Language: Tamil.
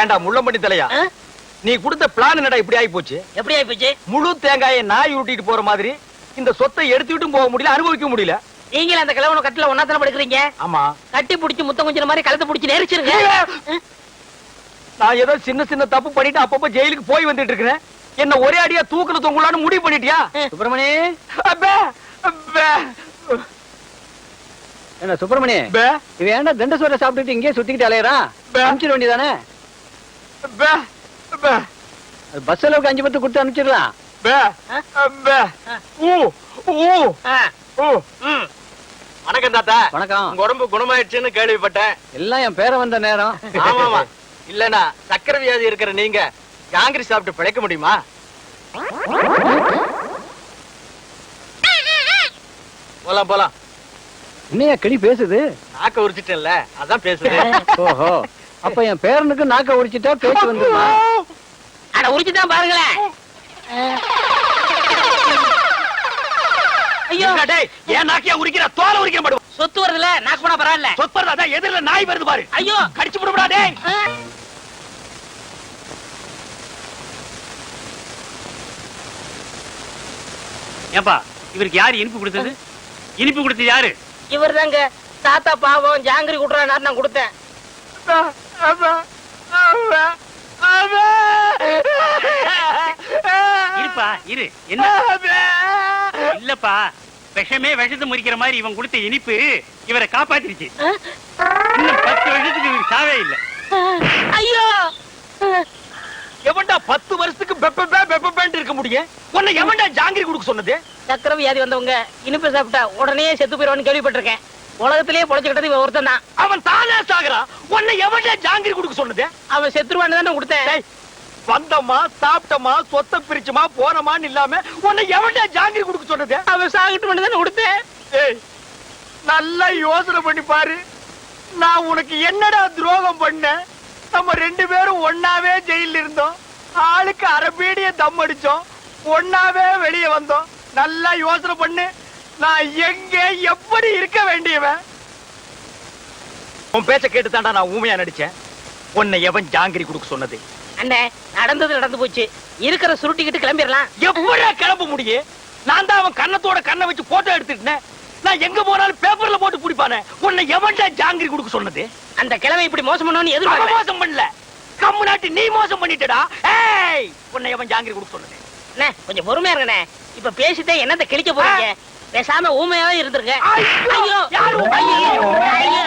ஏண்டா முள்ளம்பட்டி தலையா? நீ கொடுத்த பிளான் என்னடா இப்படி ஆகி போச்சு எப்படி ஆயிப்போச்சு? முழு தேங்காயை நாய் உருட்டிட்டு போற மாதிரி இந்த சொத்தை எடுத்துக்கிட்டும் போக முடியல அனுபவிக்க முடியல. நீங்களும் அந்த கிழவன கட்டில ஒன்னாத்தன படுக்கிறீங்க? ஆமா. கட்டி புடிச்சு முத்தம் கொஞ்சம் மாதிரி கழுத்தை புடிச்சு நெரிச்சிருங்க. நான் ஏதோ சின்ன சின்ன தப்பு பண்ணிட்டு அப்பப்ப ஜெயிலுக்கு போய் வந்துட்டு இருக்கிறேன். என்ன ஒரே அடியா தூக்குல தொங்கலான்னு முடிவு பண்ணிட்டியா? சுப்பிரமணி! அப்பே, அப்பே, என்ன சுப்பிரமணி! இவன் ஏன்டா தண்ட சோற சாப்பிட்டுட்டு இங்கேயே சுத்திக்கிட்டு அலையறான்? பே. அனுப்பிச்சிட வேண்டியதானே? பஸ் அளவுக்கு அஞ்சு பத்து கொடுத்து அனுப்பிச்சிடலாம். வணக்கம் தாத்தா. வணக்கம். உங்க உடம்பு குணமாயிடுச்சுன்னு கேள்விப்பட்டேன். எல்லாம் என் பேர வந்த நேரம். ஆமாமா. இல்லனா சக்கரை வியாதி இருக்கிற நீங்க ஜாங்கிரி சாப்பிட்டு பிழைக்க முடியுமா? போலாம் போலாம். என்னையா கிளி பேசுது? நாக்க உரிச்சிட்டேன்ல. அதான் பேசுறேன் ஓஹோ. அப்ப என் பேரனுக்கு நாக்க உரிச்சிட்டா பேச்சு வந்துருமா? அட உரிச்சுதான் பாருங்களேன் ஐயோ. ஐயோ டேய் ஏன் நாக்கியா உரிக்கிற? தோலை உரிக்க மாட்டோம் சொத்து வருதுல நாக்கு போனா பரவாயில்ல. சொற்பர் அதான் எதிரில நாய் வருது பாரு. ஐயோ. கடிச்சு விடுடா டேய். ஏப்பா இவருக்கு யாரு இனிப்பு கொடுத்தது? இனிப்பு கொடுத்தது யாரு? இவர் தாங்க தாத்தா பாவம் ஜாங்கிரி குடுறாரு நான் கொடுத்தேன். இருப்பா இரு. என்ன. இல்லப்பா. விஷமே விஷத்தை முறிக்கிற மாதிரி இவன் கொடுத்த இனிப்பு இவரை காப்பாத்திருச்சு? இன்னும் பத்து வருஷத்துக்கு இவருக்கு சாவே இல்ல. ஐயோ! எவன்டா பத்து வருஷத்துக்கு பெப்ப பெப்ப இருக்க முடியும்? உன்னை எவன்டா ஜாங்கிரி கொடுக்க சொன்னது? சக்கரை வியாதி வந்தவங்க இனிப்பு சாப்பிட்டா உடனே செத்து போயிடுவான்னு கேள்விப்பட்டிருக்கேன். உலகத்திலேயே பொழைச்சுக்கிட்டது இவன் ஒருத்தன் தான் அவன் தானே சாகுறான் உன்னை எவன்டா ஜாங்கிரி கொடுக்க சொன்னது? அவன் செத்துருவான்னு தானே கொடுத்தேன். வந்தமா சாப்பிட்டமா சொத்தை பிரிச்சுமா போனமான்னு இல்லாம உன்னை எவன்டா ஜாங்கிரி கொடுக்க சொன்னது? அவன் சாகட்டு தானே கொடுத்தேன். ஏய், நல்லா யோசனை பண்ணி பாரு. நான் உனக்கு என்னடா துரோகம் பண்ணேன்? நம்ம ரெண்டு பேரும் ஒண்ணாவே ஜெயில இருந்தோம். ஆளுக்கு அரபீடிய தம் அடிச்சோம். ஒண்ணாவே வெளியே வந்தோம். நல்லா யோசனை பண்ணு. நான் எங்க எப்படி இருக்க வேண்டியவன்? உன் பேச்ச கேட்டு தாண்டா நான் ஊமையா நடிச்சேன். உன்னை எவன் ஜாங்கிரி கொடுக்க சொன்னது? அண்ணே நடந்தது நடந்து போச்சு. இருக்கிற சுருட்டிக்கிட்டு கிளம்பிடலாம். எப்படிடா கிளம்ப முடியும் நான் தான் அவன் கண்ணத்தோட கண்ணை வச்சு போட்டோ எடுத்துட்டேன் நான் எங்க போனாலும் பேப்பர்ல போட்டு பிடிப்பானே. உன்னை எவன்டா ஜாங்கிரி கொடுக்க சொன்னது? அந்த கிழமை இப்படி மோசம் பண்ணணும்னு அவன் எதிர்பார்க்கல மோசம் பண்ணல. கம்மு நாட்டி நீ மோசம் பண்ணிட்டடா. ஏய் உன்னை எவன் ஜாங்கிரி கொடுக்க சொன்னது? அண்ணே கொஞ்சம் பொறுமையா இருங்கண்ணே. இப்ப பேசிட்டே என்னத்த கிழிக்க போறீங்க? பேசாம ஊமையாவே இருந்துருங்க ஐயோ! ஐயோ